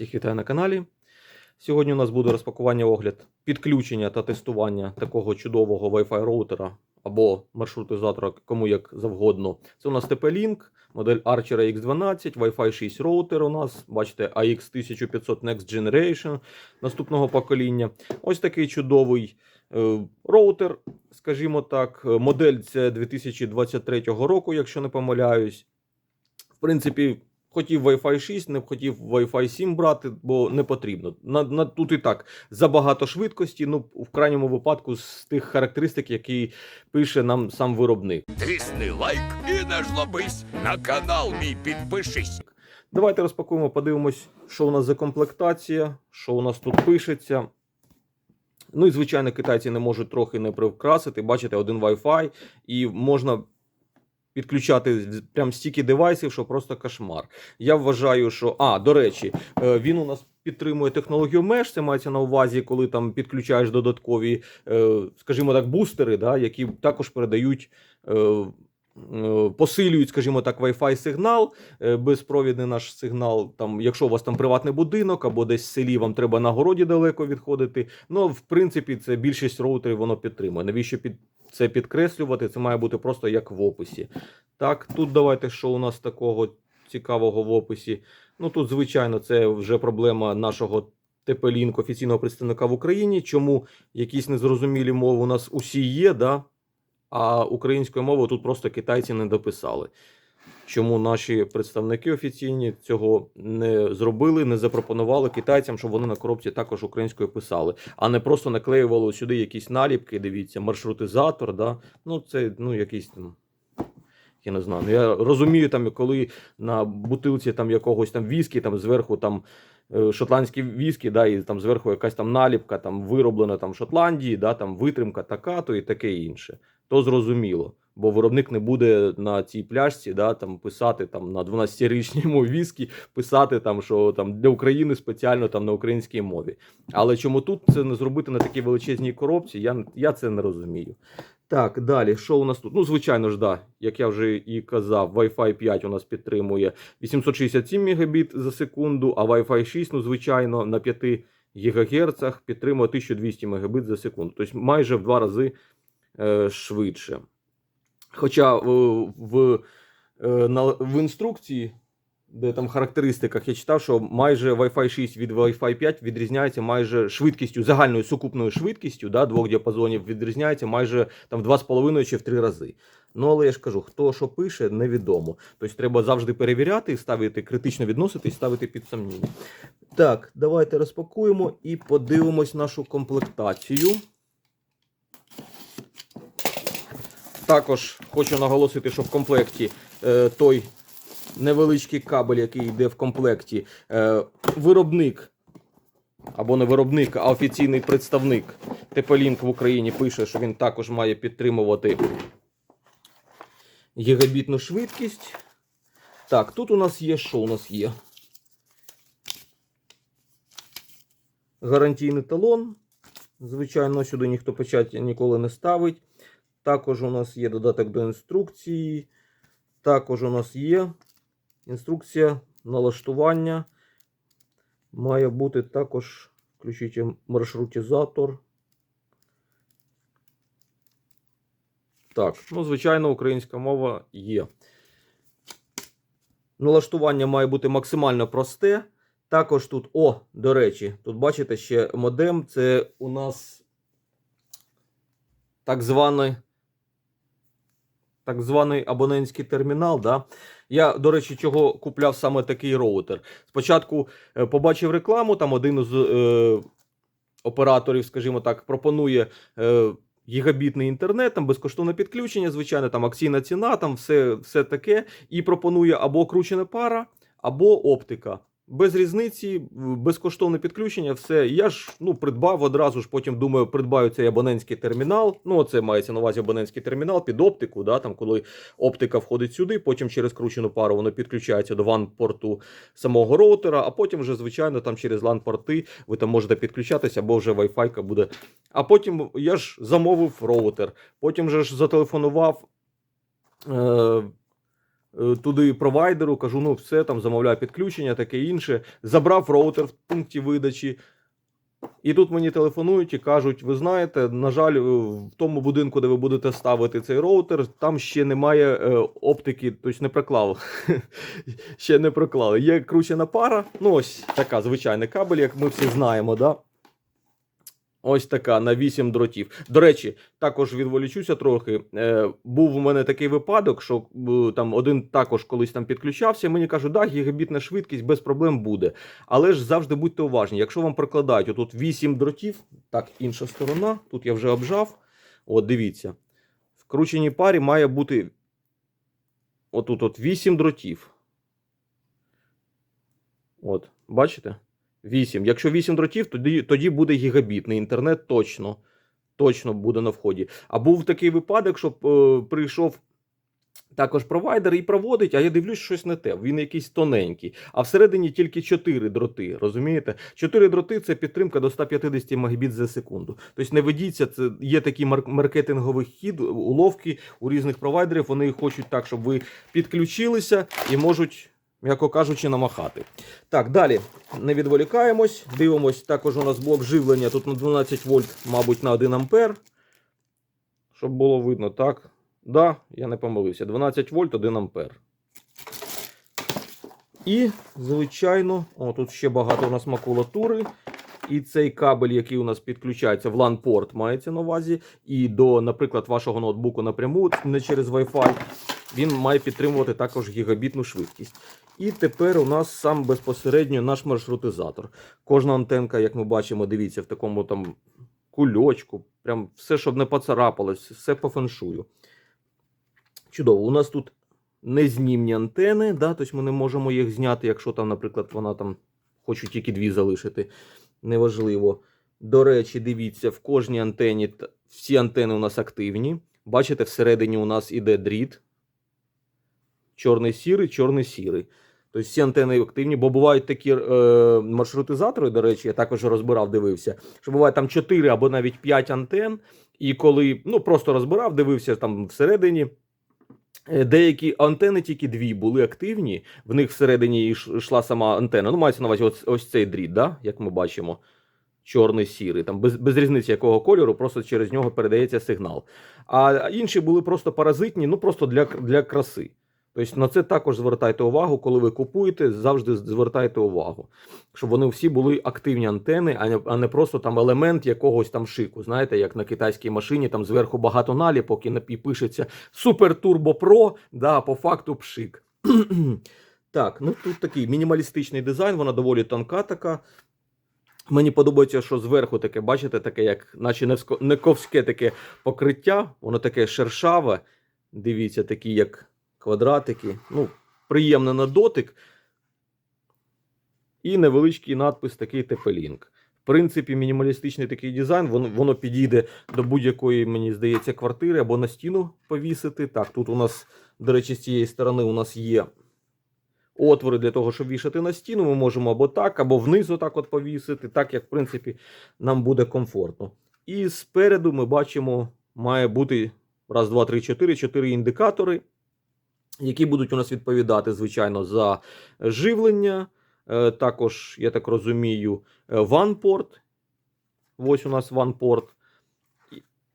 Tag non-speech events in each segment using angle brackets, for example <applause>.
Всіх вітаю на каналі. Сьогодні у нас буде розпакування огляд підключення та тестування такого чудового Wi-Fi роутера або маршрутизатора, кому як завгодно. Це у нас TP-Link, модель Archer X12, Wi-Fi 6 роутер у нас, бачите, AX1500 Next Generation наступного покоління. Ось такий чудовий е, роутер, скажімо так. Модель це 2023 року, якщо не помиляюсь. В принципі, хотів Wi-Fi 6, не хотів Wi-Fi 7 брати, бо не потрібно. На, на, тут і так забагато швидкості, ну, в крайньому випадку, з тих характеристик, які пише нам сам виробник. Тисни лайк і не жлобись. На канал мій підпишись. Давайте розпакуємо, подивимось, що у нас за комплектація, що у нас тут пишеться. Ну і звичайно, китайці не можуть трохи не привкрасити. Бачите, один Wi-Fi, і можна підключати прям стільки девайсів, що просто кошмар. Я вважаю, що. А, до речі, е, він у нас підтримує технологію Mesh, це мається на увазі, коли там підключаєш додаткові, е, скажімо так, бустери, да, які також передають. е, Посилюють, скажімо так, Wi-Fi сигнал, безпровідний наш сигнал. Там, якщо у вас там приватний будинок або десь в селі, вам треба на городі далеко відходити. Ну, в принципі, це більшість роутерів воно підтримує. Навіщо під це підкреслювати? Це має бути просто як в описі. Так, тут давайте, що у нас такого цікавого в описі. Ну тут, звичайно, це вже проблема нашого ТП-Лінк офіційного представника в Україні. Чому якісь незрозумілі мови у нас усі є, да? а українською мовою тут просто китайці не дописали. Чому наші представники офіційні цього не зробили, не запропонували китайцям, щоб вони на коробці також українською писали, а не просто наклеювали сюди якісь наліпки. Дивіться, маршрутизатор. Да? Ну, це ну, якийсь там. Я не знаю. Ну, я розумію, там, коли на бутилці там якогось там віскі, там зверху там е, шотландські віскі, да, і там зверху якась там наліпка, там вироблена там в Шотландії, да, там витримка така, то і таке інше. То зрозуміло. Бо виробник не буде на цій пляшці да, там, писати там, на 12-річному віскі, писати, там, що там, для України спеціально там, на українській мові. Але чому тут це не зробити на такій величезній коробці, я, я це не розумію. Так, далі, що у нас тут? Ну, звичайно ж, да, як я вже і казав, Wi-Fi 5 у нас підтримує 867 Мбіт за секунду, а Wi-Fi 6, ну, звичайно, на 5 ГГц підтримує 1200 Мбіт за секунду. Тобто майже в два рази е, швидше. Хоча е, в, е, в інструкції, де там в характеристиках я читав, що майже Wi-Fi 6 від Wi-Fi 5 відрізняється майже швидкістю, загальною сукупною швидкістю да, двох діапазонів відрізняється майже там в 2,5 чи в 3 рази. Ну, але я ж кажу, хто що пише, невідомо. Тобто треба завжди перевіряти, ставити, критично відноситись, ставити під сумніння. Так, давайте розпакуємо і подивимось нашу комплектацію. Також хочу наголосити, що в комплекті е, той невеличкий кабель, який йде в комплекті, е, виробник або не виробник, а офіційний представник TP-Link в Україні пише, що він також має підтримувати гігабітну швидкість. Так, тут у нас є що у нас є? Гарантійний талон. Звичайно, сюди ніхто печаті ніколи не ставить. Також у нас є додаток до інструкції. Також у нас є інструкція налаштування. Має бути також, включіть маршрутизатор. Так, ну, звичайно, українська мова є. Налаштування має бути максимально просте. Також тут, о, до речі, тут бачите ще модем. Це у нас так званий так званий абонентський термінал. Да? Я, до речі, чого купляв саме такий роутер. Спочатку е, побачив рекламу, там один із е, операторів, скажімо так, пропонує. Е, Гігабітний інтернет, там безкоштовне підключення, звичайно, там акційна ціна, там все все таке. І пропонує або кручена пара, або оптика. Без різниці, безкоштовне підключення, все. Я ж ну, придбав одразу ж, потім думаю, придбаю цей абонентський термінал. Ну, це мається на увазі абонентський термінал під оптику. да, там, Коли оптика входить сюди, потім через кручену пару воно підключається до WAN-порту самого роутера, а потім вже, звичайно, там через LAN-порти ви там можете підключатися, або вже Wi-Fi буде. А потім я ж замовив роутер, потім же ж зателефонував. Е, туди провайдеру, кажу, ну все, там замовляю підключення, таке інше. Забрав роутер в пункті видачі. І тут мені телефонують і кажуть: ви знаєте, на жаль, е, в тому будинку, де ви будете ставити цей роутер, там ще немає е, оптики, тобто не проклав. <laughs> ще не проклали. Є кручена пара, ну ось така звичайний кабель, як ми всі знаємо, да? Ось така на 8 дротів. До речі, також відволічуся трохи. Е, був у мене такий випадок, що е, там один також колись там підключався. Мені кажуть, да, гігабітна швидкість без проблем буде. Але ж завжди будьте уважні. Якщо вам прокладають отут 8 дротів, так, інша сторона, тут я вже обжав. От дивіться. В крученій парі має бути отут от 8 дротів. От, бачите? 8. Якщо 8 дротів, тоді, тоді буде гігабітний інтернет точно. Точно буде на вході. А був такий випадок, що е, прийшов також провайдер і проводить, а я дивлюсь, щось не те. Він якийсь тоненький. А всередині тільки 4 дроти. Розумієте? 4 дроти це підтримка до 150 Мбіт за секунду. Тобто не ведіться, це є мар- маркетинговий хід, уловки у різних провайдерів. Вони хочуть так, щоб ви підключилися і можуть, м'яко кажучи, намахати. Так, далі не відволікаємось. Дивимось, також у нас блок живлення тут на 12 вольт, мабуть, на 1 ампер. Щоб було видно, так. Да, я не помилився. 12 вольт, 1 ампер. І, звичайно, о, тут ще багато у нас макулатури. І цей кабель, який у нас підключається в LAN-порт, мається на увазі. І до, наприклад, вашого ноутбуку напряму, не через Wi-Fi, він має підтримувати також гігабітну швидкість. І тепер у нас сам безпосередньо наш маршрутизатор. Кожна антенка, як ми бачимо, дивіться, в такому там кульочку. Прям все, щоб не поцарапалось, все по феншую. Чудово, у нас тут незнімні антени, да, тобто ми не можемо їх зняти, якщо там, наприклад, вона там хоче тільки дві залишити. Неважливо. До речі, дивіться, в кожній антені всі антени у нас активні. Бачите, всередині у нас іде дріт. Чорний сірий, чорний сірий. Тобто всі антени активні, бо бувають такі е, маршрутизатори, до речі, я також розбирав, дивився, що буває там 4 або навіть 5 антен, і коли ну, просто розбирав, дивився там всередині. е, Деякі антени тільки дві були активні, в них всередині йшла сама антена. Ну, мається на увазі ось, ось цей дріт, да? як ми бачимо. Чорний сірий, там без, без різниці якого кольору, просто через нього передається сигнал. А інші були просто паразитні, ну просто для, для краси. Тобто на це також звертайте увагу, коли ви купуєте, завжди звертайте увагу, щоб вони всі були активні антени, а не, просто там елемент якогось там шику. Знаєте, як на китайській машині, там зверху багато наліпок і пишеться Супер Турбо Про, да, по факту пшик. <clears throat> так, ну тут такий мінімалістичний дизайн, вона доволі тонка така. Мені подобається, що зверху таке, бачите, таке, як наче не ковське таке покриття, воно таке шершаве. Дивіться, такі як квадратики. Ну, приємне на дотик. І невеличкий надпис такий Тепелінк. В принципі, мінімалістичний такий дизайн, воно, воно підійде до будь-якої, мені здається, квартири або на стіну повісити. Так, тут у нас, до речі, з цієї сторони у нас є отвори для того, щоб вішати на стіну. Ми можемо або так, або вниз отак от повісити, так як, в принципі, нам буде комфортно. І спереду ми бачимо, має бути раз, два, три, чотири, чотири індикатори, які будуть у нас відповідати, звичайно, за живлення. Е, Також, я так розумію, ванпорт. Ось у нас ванпорт.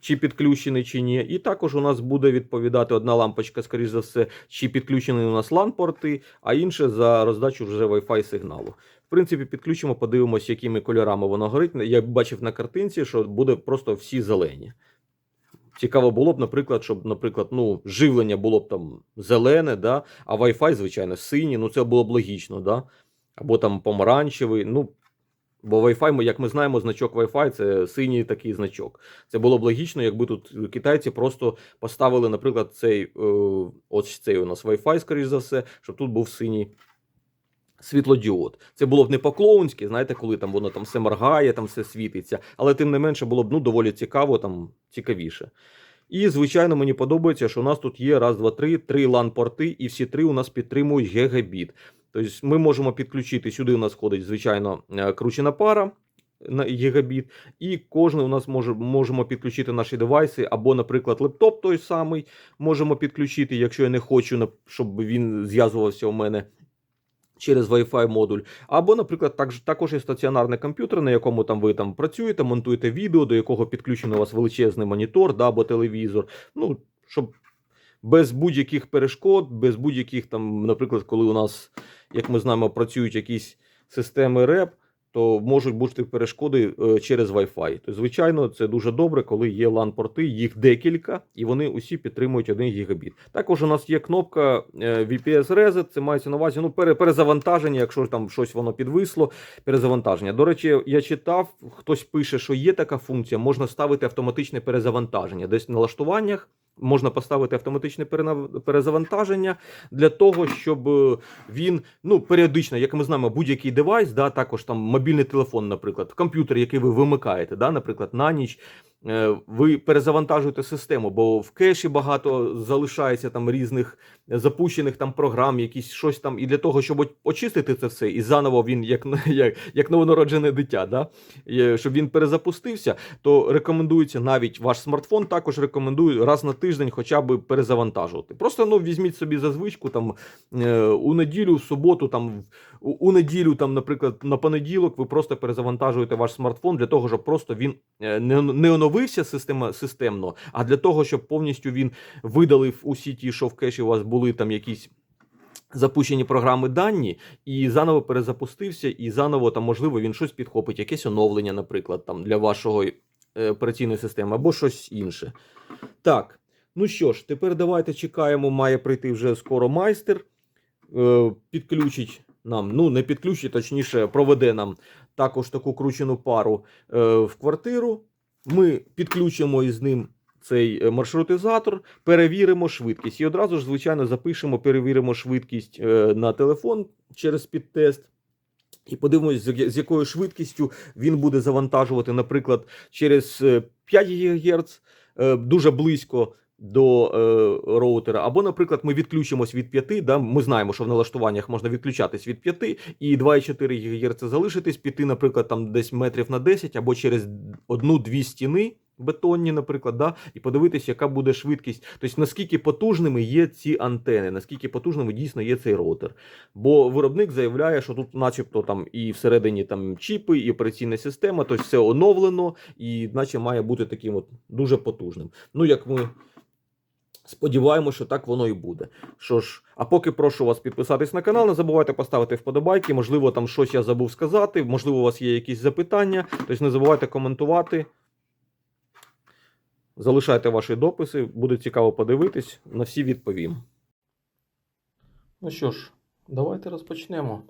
Чи підключений, чи ні. І також у нас буде відповідати одна лампочка, скоріш за все, чи підключені у нас LAN-порти, а інше за роздачу вже Wi-Fi сигналу. В принципі, підключимо, подивимося, якими кольорами воно горить. Я бачив на картинці, що буде просто всі зелені. Цікаво було б, наприклад, щоб, наприклад, ну, живлення було б там зелене, да? а Wi-Fi, звичайно, синій, ну це було б логічно, да? або там помаранчевий. Ну, бо Wi-Fi, як ми знаємо, значок Wi-Fi це синій такий значок. Це було б логічно, якби тут китайці просто поставили, наприклад, цей, е, ось цей у нас Wi-Fi, скоріш за все, щоб тут був синій світлодіод. Це було б не по-клоунськи, знаєте, коли там воно там все моргає, там все світиться, але тим не менше було б ну, доволі цікаво, там цікавіше. І, звичайно, мені подобається, що у нас тут є раз, два, три, три LAN-порти, і всі три у нас підтримують гігабіт. Тобто ми можемо підключити сюди. У нас входить, звичайно, е, кручена пара. на гігабіт, і кожен у нас може можемо підключити наші девайси, або, наприклад, лептоп той самий можемо підключити, якщо я не хочу, щоб він зв'язувався у мене. Через Wi-Fi модуль, або, наприклад, також, також є стаціонарний комп'ютер, на якому там ви там працюєте, монтуєте відео, до якого підключений у вас величезний монітор да, або телевізор. Ну, щоб без будь-яких перешкод, без будь-яких там, наприклад, коли у нас, як ми знаємо, працюють якісь системи РЕП, то можуть бути перешкоди е, через Wi-Fi. То, звичайно, це дуже добре, коли є LAN-порти, їх декілька, і вони усі підтримують 1 гігабіт. Також у нас є кнопка е, VPS Reset, це мається на увазі ну, перезавантаження, якщо там щось воно підвисло, перезавантаження. До речі, я читав, хтось пише, що є така функція, можна ставити автоматичне перезавантаження. Десь в налаштуваннях можна поставити автоматичне перезавантаження для того, щоб е, він ну періодично, як ми знаємо, будь-який девайс, да, також там мобільний телефон, наприклад, комп'ютер, який ви вимикаєте, да, наприклад, на ніч. Е, Ви перезавантажуєте систему, бо в кеші багато залишається там різних запущених там програм, якісь щось там, і для того, щоб очистити це все, і заново він як, <laughs> як, як новонароджене дитя, да? е, щоб він перезапустився, то рекомендується навіть ваш смартфон також рекомендую раз на тиждень хоча б перезавантажувати. Просто ну візьміть собі за звичку там е, у неділю, в суботу, там у, неділю, там, наприклад, на понеділок, ви просто перезавантажуєте ваш смартфон для того, щоб просто він не, не оновився система, системно, а для того, щоб повністю він видалив усі ті, що в кеші у вас були там якісь. Запущені програми дані і заново перезапустився, і заново там, можливо, він щось підхопить, якесь оновлення, наприклад, там для вашої е, операційної системи, або щось інше. Так, ну що ж, тепер давайте чекаємо, має прийти вже скоро майстер. Е, підключить нам, ну не підключить, точніше, проведе нам також таку кручену пару е, в квартиру. Ми підключимо із ним цей е, маршрутизатор, перевіримо швидкість. І одразу ж, звичайно, запишемо, перевіримо швидкість е, на телефон через підтест. І подивимось, з якою швидкістю він буде завантажувати, наприклад, через е, 5 ГГц е, дуже близько до е, роутера. Або, наприклад, ми відключимось від 5, да, ми знаємо, що в налаштуваннях можна відключатись від 5 і 2,4 ГГц залишитись, піти, наприклад, там десь метрів на 10, або через одну-дві стіни. Бетонні, наприклад, да, і подивитися, яка буде швидкість, тобто наскільки потужними є ці антени, наскільки потужними дійсно є цей роутер. Бо виробник заявляє, що тут, начебто, там і всередині там чіпи, і операційна система, тобто все оновлено, і наче має бути таким от дуже потужним. Ну, як ми сподіваємося, що так воно і буде. Що ж, а поки прошу вас підписатись на канал, не забувайте поставити вподобайки. Можливо, там щось я забув сказати, можливо, у вас є якісь запитання. Тобто не забувайте коментувати. Залишайте ваші дописи, буде цікаво подивитись, на всі відповім. Ну що ж, давайте розпочнемо.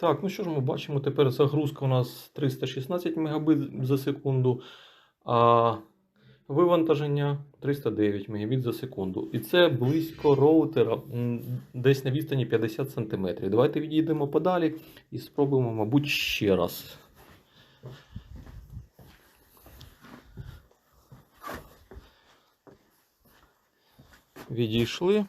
Так, ну що ж ми бачимо, тепер загрузка у нас 316 Мбіт за секунду, а вивантаження 309 Мбіт за секунду. І це близько роутера, десь на відстані 50 см. Давайте відійдемо подалі і спробуємо, мабуть, ще раз. Відійшли.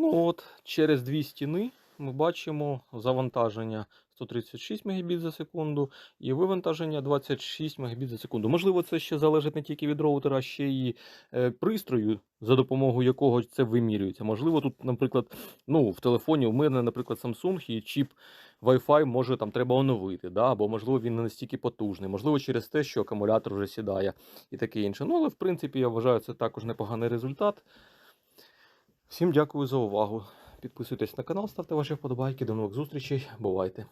Ну от, через дві стіни ми бачимо завантаження 136 Мбіт за секунду і вивантаження 26 Мбіт за секунду. Можливо, це ще залежить не тільки від роутера, а ще й е, пристрою, за допомогою якого це вимірюється. Можливо, тут, наприклад, ну, в телефоні у мене, наприклад, Samsung і чіп Wi-Fi може там треба оновити, да? або можливо він не настільки потужний, можливо, через те, що акумулятор вже сідає і таке інше. Ну, але в принципі я вважаю, це також непоганий результат. Всім дякую за увагу. Підписуйтесь на канал, ставте ваші вподобайки. До нових зустрічей. Бувайте!